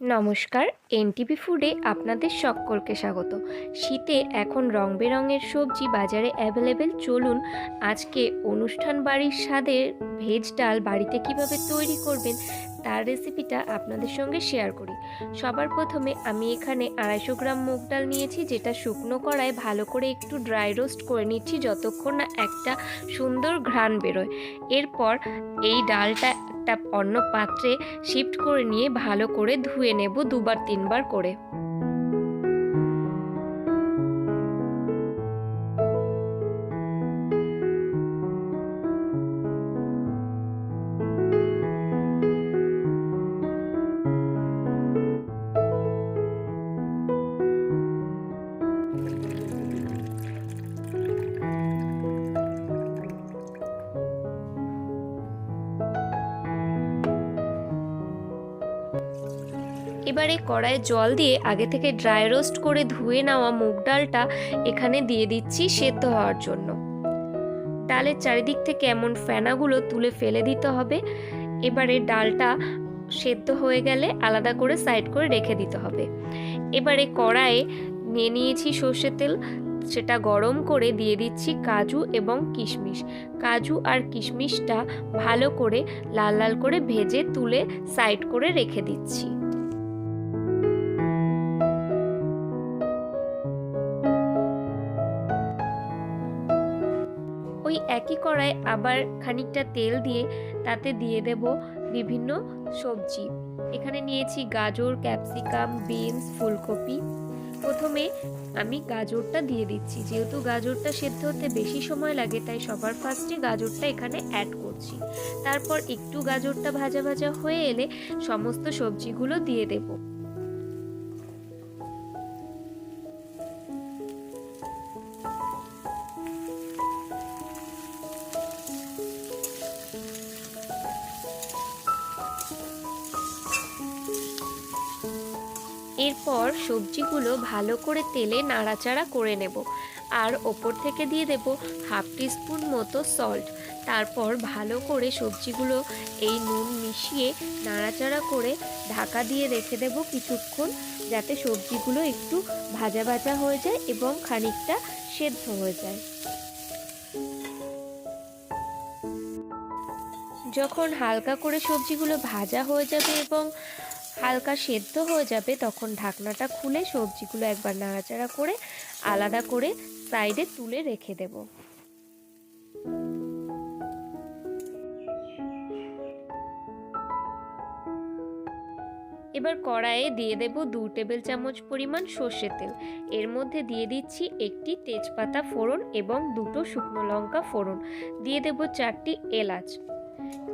নমস্কার, এনটিভি ফুডে আপনাদের সকলকে স্বাগত। শীতে এখন রং বেরঙের সবজি বাজারে অ্যাভেলেবেল, চলুন আজকে অনুষ্ঠান বাড়ির স্বাদের ভেজ ডাল বাড়িতে কীভাবে তৈরি করবেন, তার রেসিপিটা আপনাদের সঙ্গে শেয়ার করি। সবার প্রথমে আমি এখানে আড়াইশো গ্রাম মুগ ডাল নিয়েছি, যেটা শুকনো কড়ায় ভালো করে একটু ড্রাই রোস্ট করে নিচ্ছি, যতক্ষণ না একটা সুন্দর ঘ্রাণ বেরোয়। এরপর এই ডালটা একটা অন্য পাত্রে শিফট করে নিয়ে ভালো করে ধুয়ে নেব দুবার তিনবার করে। এবারে কড়াইয়ে জল দিয়ে আগে থেকে ড্রাই রোস্ট করে ধুয়ে নেওয়া মুগ ডালটা এখানে দিয়ে দিচ্ছি সেদ্ধ হওয়ার জন্য। ডালের চারিদিক থেকে এমন ফেনাগুলো তুলে ফেলে দিতে হবে। এবারে ডালটা সেদ্ধ হয়ে গেলে আলাদা করে সাইড করে রেখে দিতে হবে। এবারে কড়াইয়ে নিয়ে নিয়েছি সর্ষের তেল। সেটা গরম করে দিয়ে দিচ্ছি কাজু এবং কিশমিশ। কাজু আর কিশমিশটা ভালো করে লাল লাল করে ভেজে তুলে সাইড করে রেখে দিচ্ছি। একই কড়ায় আবার খানিকটা তেল দিয়ে তাতে দিয়ে দেব বিভিন্ন সবজি। এখানে নিয়েছি গাজর, ক্যাপসিকাম, বিনস, ফুলকপি। প্রথমে আমি গাজরটা দিয়ে দিচ্ছি। যেহেতু গাজরটা সেদ্ধ হতে বেশি সময় লাগে, তাই সবার ফার্স্টে গাজরটা এখানে অ্যাড করছি। তারপর একটু গাজরটা ভাজা ভাজা হয়ে এলে সমস্ত সবজিগুলো দিয়ে দেবো। এরপর সবজিগুলো ভালো করে তেলে নাড়াচাড়া করে নেব। আর ওপর থেকে দিয়ে দেব হাফ টিস্পুন মতো সল্ট। তারপর ভালো করে সবজিগুলো এই নুন মিশিয়ে নাড়াচাড়া করে ঢাকা দিয়ে রেখে দেব কিছুক্ষণ, যাতে সবজিগুলো একটু ভাজা ভাজা হয়ে যায় এবং খানিকটা সেদ্ধ হয়ে যায়। যখন হালকা করে সবজিগুলো ভাজা হয়ে যাবে এবং হালকা সেদ্ধ হয়ে যাবে, তখন ঢাকনাটা খুলে সবজিগুলো একবার নাড়াচাড়া করে আলাদা করে সাইডে তুলে রেখে দেব। এবার কড়াইয়ে দিয়ে দেব দু টেবিল চামচ পরিমাণ সর্ষের তেল। এর মধ্যে দিয়ে দিচ্ছি একটি তেজপাতা ফোড়ন এবং দুটো শুকনো লঙ্কা ফোড়ন। দিয়ে দেব চারটি এলাচ।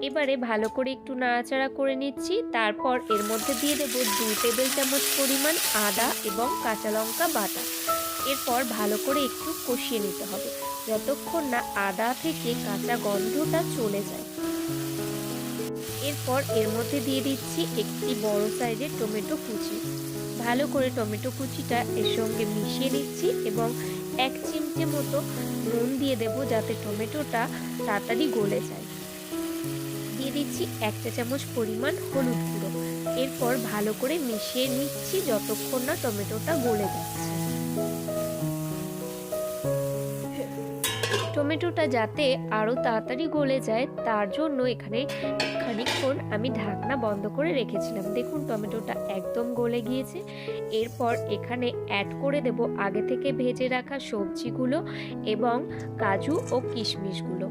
এবারে ভালো করে একটু নাড়াচাড়া করে নিচ্ছি। তারপর এর মধ্যে দিয়ে দেবো দু টেবিল চামচ পরিমাণ আদা এবং কাঁচা লঙ্কা বাটা। এরপর ভালো করে একটু কষিয়ে নিতে হবে, যতক্ষণ না আদা থেকে কাঁচা গন্ধটা চলে যায়। এরপর এর মধ্যে দিয়ে দিচ্ছি একটি বড় সাইজের টমেটো কুচি। ভালো করে টমেটো কুচিটা এর সঙ্গে মিশিয়ে নিচ্ছি এবং এক চিমটে মতো নুন দিয়ে দেবো যাতে টমেটোটা তাড়াতাড়ি গলে যায়। দিচ্ছি এক চা চামচ পরিমাণ হলুদ গুঁড়ো। এরপর ভালো করে মিশিয়ে নিচ্ছি যতক্ষণ না টমেটোটা গলে যাচ্ছে। টমেটোটা যাতে আরও তাড়াতাড়ি গলে যায়, তার জন্য এখানে খানিকক্ষণ আমি ঢাকনা বন্ধ করে রেখেছিলাম। দেখুন, টমেটোটা একদম গলে গিয়েছে। এরপর এখানে অ্যাড করে দেব আগে থেকে ভেজে রাখা সবজিগুলো এবং কাজু ও কিশমিশগুলো।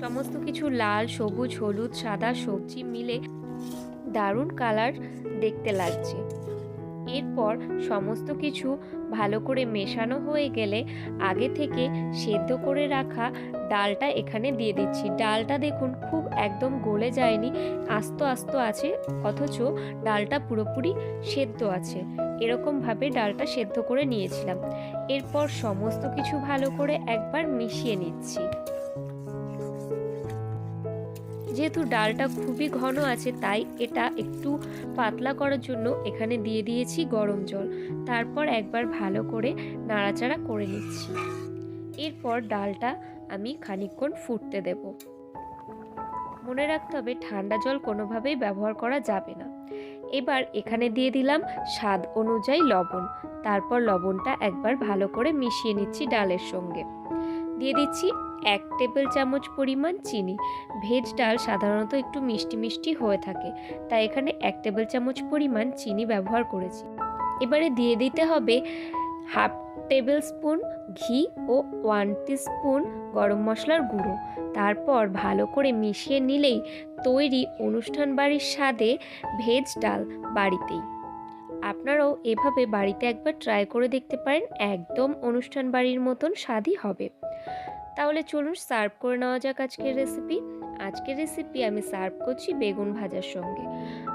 সমস্ত কিছু লাল, সবুজ, হলুদ, সাদা সবজি মিলে দারুণ কালার দেখতে লাগছে। এরপর সমস্ত কিছু ভালো করে মেশানো হয়ে গেলে আগে থেকে সেদ্ধ করে রাখা ডালটা এখানে দিয়ে দিচ্ছি। ডালটা দেখুন খুব একদম গলে যায়নি, আস্ত আস্ত আছে, অথচ ডালটা পুরোপুরি সেদ্ধ আছে। এরকমভাবে ডালটা সেদ্ধ করে নিয়েছিলাম। এরপর সমস্ত কিছু ভালো করে একবার মিশিয়ে নিচ্ছি। যেহেতু ডালটা খুবই ঘন আছে, তাই এটা একটু পাতলা করার জন্য এখানে দিয়ে দিয়েছি গরম জল। তারপর একবার ভালো করে নাড়াচাড়া করে নিচ্ছি। এরপর ডালটা আমি খানিকক্ষণ ফুটতে দেব। মনে রাখতে হবে, ঠান্ডা জল কোনোভাবেই ব্যবহার করা যাবে না। এবার এখানে দিয়ে দিলাম স্বাদ অনুযায়ী লবণ। তারপর লবণটা একবার ভালো করে মিশিয়ে নিচ্ছি ডালের সঙ্গে। দিয়ে দিচ্ছি এক টেবিল চামচ পরিমাণ চিনি। ভেজ ডাল সাধারণত একটু মিষ্টি মিষ্টি হয়ে থাকে, তাই এখানে এক টেবিল চামচ পরিমাণ চিনি ব্যবহার করেছি। এবারে দিয়ে দিতে হবে হাফ টেবিল স্পুন ঘি ও ওয়ান স্পুন গরম মশলার গুঁড়ো। তারপর ভালো করে মিশিয়ে নিলেই তৈরি অনুষ্ঠান বাড়ির স্বাদে ভেজ ডাল বাড়িতেই। আপনারাও এভাবে বাড়িতে একবার ট্রাই করে দেখতে পারেন, একদম অনুষ্ঠান বাড়ির মতন স্বাদই হবে। তাহলে চলুন সার্ভ করে নেওয়া যাক আজকের রেসিপি আজকের রেসিপি আমি সার্ভ করছি বেগুন ভাজার সঙ্গে।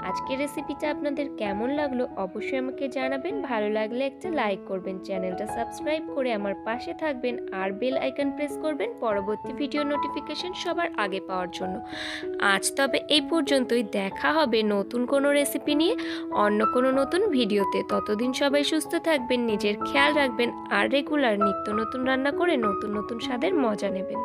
আজকের রেসিপিটা আপনাদের কেমন লাগল অবশ্যই আমাকে জানাবেন। ভালো লাগলে একটা লাইক করবেন, চ্যানেলটা সাবস্ক্রাইব করে আমার পাশে থাকবেন আর বেল আইকন প্রেস করবেন পরবর্তী ভিডিও নোটিফিকেশন সবার আগে পাওয়ার জন্য। আজ তবে এই পর্যন্তই, দেখা হবে নতুন কোনো রেসিপি নিয়ে, অন্য কোনো নতুন ভিডিওতে ততদিন সবাই সুস্থ থাকবেন, নিজের খেয়াল রাখবেন আর রেগুলার নিত্য নতুন রান্না করে নতুন নতুন স্বাদের মজা নেবেন।